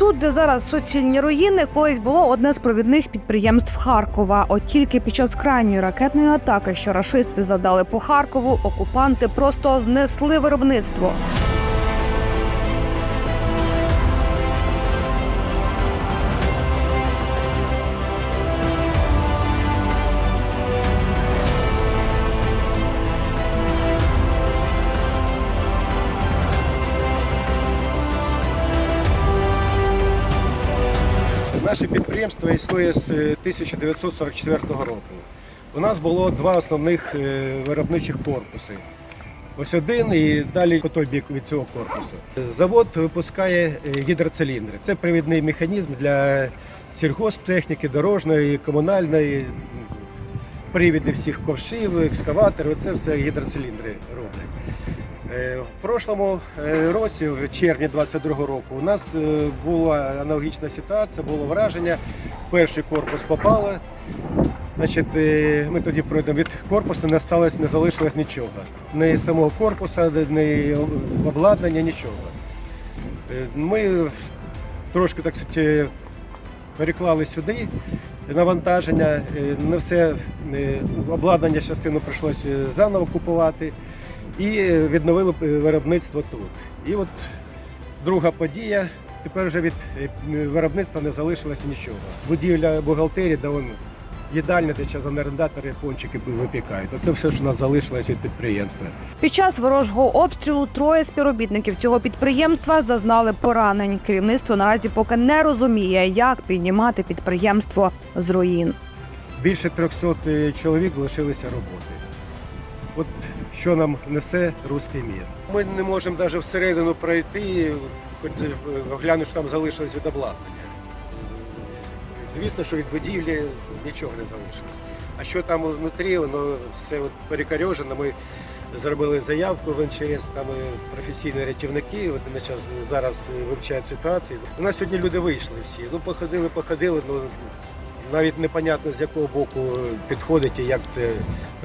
Тут, де зараз суцільні руїни, колись було одне з провідних підприємств Харкова. От тільки під час крайньої ракетної атаки, що рашисти завдали по Харкову, окупанти просто знесли виробництво. Наше підприємство існує з е, 1944 року. У нас було два основних е, виробничих корпуси. Ось один і далі по той бік від цього корпусу. Завод випускає е, гідроциліндри. Це привідний механізм для сільгосптехніки, дорожної, комунальної, привіди всіх ковшів, екскаваторів. Це все гідроциліндри роблять. Е, В прошлому е, році, в червні 22 року, у нас е, була аналогічна ситуація, було враження. Перший корпус попало. Значить, ми тоді пройдемо від корпусу, не сталося, не залишилось нічого. Ні самого корпуса, ні обладнання, нічого. Ми трошки так сказати, переклали сюди навантаження. Не все обладнання частину прийшлося заново купувати і відновили е, виробництво тут. І от друга подія. Тепер вже від е, виробництва не залишилося нічого. Будівля бухгалтерії, де вон їдальня, де зараз орендатори пончики випікають. Оце все, що у нас залишилось від підприємства. Під час ворожого обстрілу троє співробітників цього підприємства зазнали поранень. Керівництво наразі поки не розуміє, як піднімати підприємство з руїн. Більше 300 чоловік лишилися роботи. От що нам несе руський мір. Ми не можемо навіть всередину пройти, хоч оглянути, що там залишилось від обладнання. Звісно, що від будівлі нічого не залишилось. А що там внутрі, воно все от перекорьожено. Ми зробили заявку в НЧС, там е, професійні рятівники, от вони час зараз вивчають ситуацію. У нас сьогодні люди вийшли всі. Ну, походили, походили, ну навіть непонятно з якого боку підходить і як це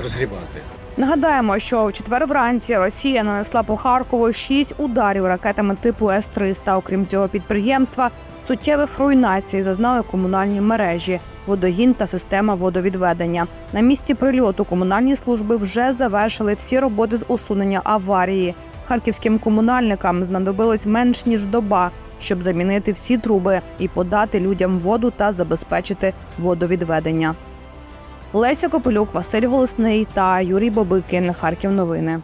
розгрібати. Нагадаємо, що в четвер вранці Росія нанесла по Харкову шість ударів ракетами типу С-300. Окрім цього підприємства, суттєвих руйнацій зазнали комунальні мережі, водогін та система водовідведення. На місці прильоту комунальні служби вже завершили всі роботи з усунення аварії. Харківським комунальникам знадобилось менш ніж доба, щоб замінити всі труби і подати людям воду та забезпечити водовідведення. Леся Копилюк, Василь Голосний та Юрій Бобикин. Харків новини.